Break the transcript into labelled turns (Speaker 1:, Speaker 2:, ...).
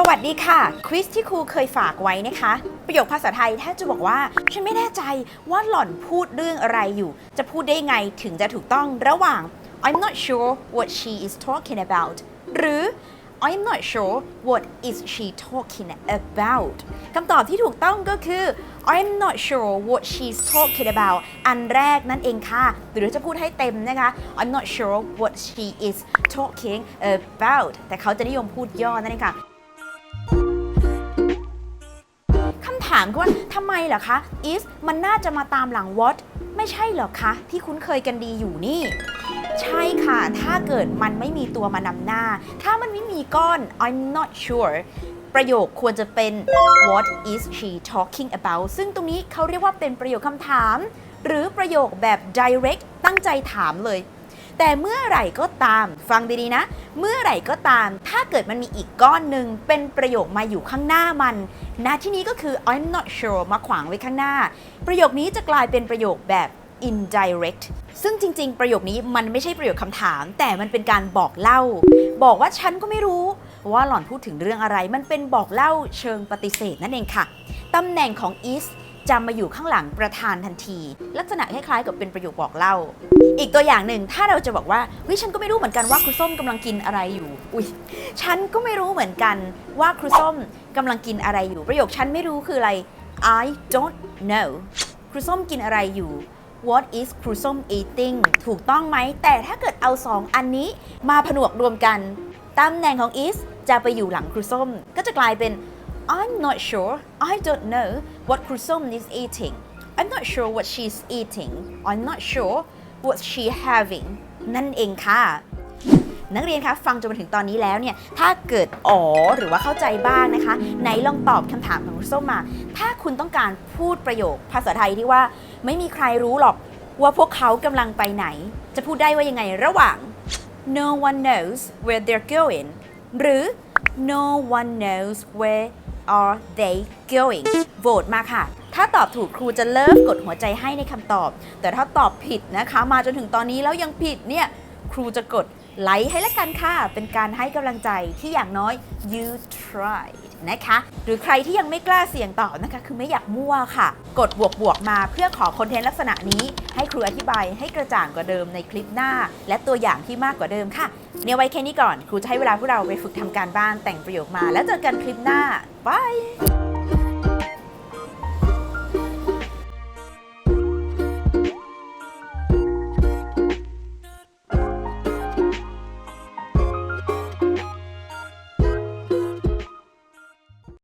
Speaker 1: สวัสดีค่ะควิสที่ครูเคยฝากไว้นะคะ ประโยคภาษาไทยถ้าจะบอกว่า ฉันไม่แน่ใจว่าหล่อนพูดเรื่องอะไรอยู่ จะพูดได้ไงถึงจะถูกต้องระหว่าง I'm not sure what she is talking about หรือ I'm not sure what is she talking about คำตอบที่ถูกต้องก็คือ I'm not sure what she's talking about อันแรกนั่นเองค่ะ หรือจะพูดให้เต็มนะคะ I'm not sure what she is talking about แต่เขาจะนิยมพูดย่อนั่นเองค่ะามก็ว่าทำไมเหรอคะ is มันน่าจะมาตามหลัง what ไม่ใช่เหรอคะ ที่คุ้นเคยกันดีอยู่นี่ ใช่ค่ะ ถ้าเกิดมันไม่มีตัวมานำหน้า ถ้ามันไม่มีก้อน I'm not sure ประโยคควรจะเป็น what is she talking about ซึ่งตรงนี้เขาเรียกว่าเป็นประโยคคำถาม หรือประโยคแบบ direct ตั้งใจถามเลย แต่เมื่อไหร่ก็ตาม ฟังดีๆนะ เมื่อไหร่ก็ตาม ถ้าเกิดมันมีอีกก้อนหนึ่งเป็นประโยคมาอยู่ข้างหน้ามันนะที่นี้ก็คือ I'm not sure มาขวางไว้ข้างหน้า ประโยคนี้จะกลายเป็นประโยคแบบ indirect ซึ่งจริง ๆ ประโยคนี้มันไม่ใช่ประโยคคำถาม แต่มันเป็นการบอกเล่า บอกว่าฉันก็ไม่รู้ ว่าหล่อนพูดถึงเรื่องอะไร มันเป็นบอกเล่าเชิงปฏิเสธนั่นเองค่ะตำแหน่งของ is จะมาอยู่ข้างหลังประธานทันที ลักษณะคล้ายๆกับเป็นประโยคบอกเล่า อีกตัวอย่างหนึ่งถ้าเราจะบอกว่าวิฉันก็ไม่รู้เหมือนกันว่าครูส้มกำลังกินอะไรอยู่อุ้ยฉันก็ไม่รู้เหมือนกันว่าครูส้มกำลังกินอะไรอยู่ ประโยคฉันไม่รู้คืออะไร I don't know ครูส้มกินอะไรอยู่ What is ครูส้ม eating ถูกต้องไหม แต่ถ้าเกิดเอาสองอันนี้มาผนวกรวมกันตำแหน่งของ is จะไปอยู่หลังครูส้ม ก็จะกลายเป็น I'm not sure I don't know what ครูส้ม is eating I'm not sure what she's eating I'm not sure what she having นั่นเองค่ะ นักเรียนคะฟังจนมาถึงตอนนี้แล้วเนี่ย ถ้าเกิดอ๋อหรือว่าเข้าใจบ้างนะคะ ไหนลองตอบคำถามของคุณส้มมา ถ้าคุณต้องการพูดประโยคภาษาไทยที่ว่า ไม่มีใครรู้หรอกว่าพวกเขากำลังไปไหน จะพูดได้ว่ายังไงระหว่าง no one knows where they're going หรือ no one knows where are they going โหวตมาค่ะ ถ้าตอบถูกครูจะเลิฟกดหัวใจให้ในคำตอบ แต่ถ้าตอบผิดนะคะ มาจนถึงตอนนี้แล้วยังผิดเนี่ย ครูจะกดไลค์ให้ละกันค่ะ เป็นการให้กำลังใจที่อย่างน้อย you try นะคะ หรือใครที่ยังไม่กล้าเสี่ยงต่อนะคะ คือไม่อยากมั่วค่ะ กดบวกบวกมาเพื่อขอคอนเทนต์ลักษณะนี้ ให้ครูอธิบายให้กระจ่างกว่าเดิมในคลิปหน้า และตัวอย่างที่มากกว่าเดิมค่ะเนี่ยไว้แค่นี้ก่อน ครูจะให้เวลาพวกเราไปฝึกทำการบ้านแต่งประโยคมา แล้วเจอกันคลิปหน้าบาย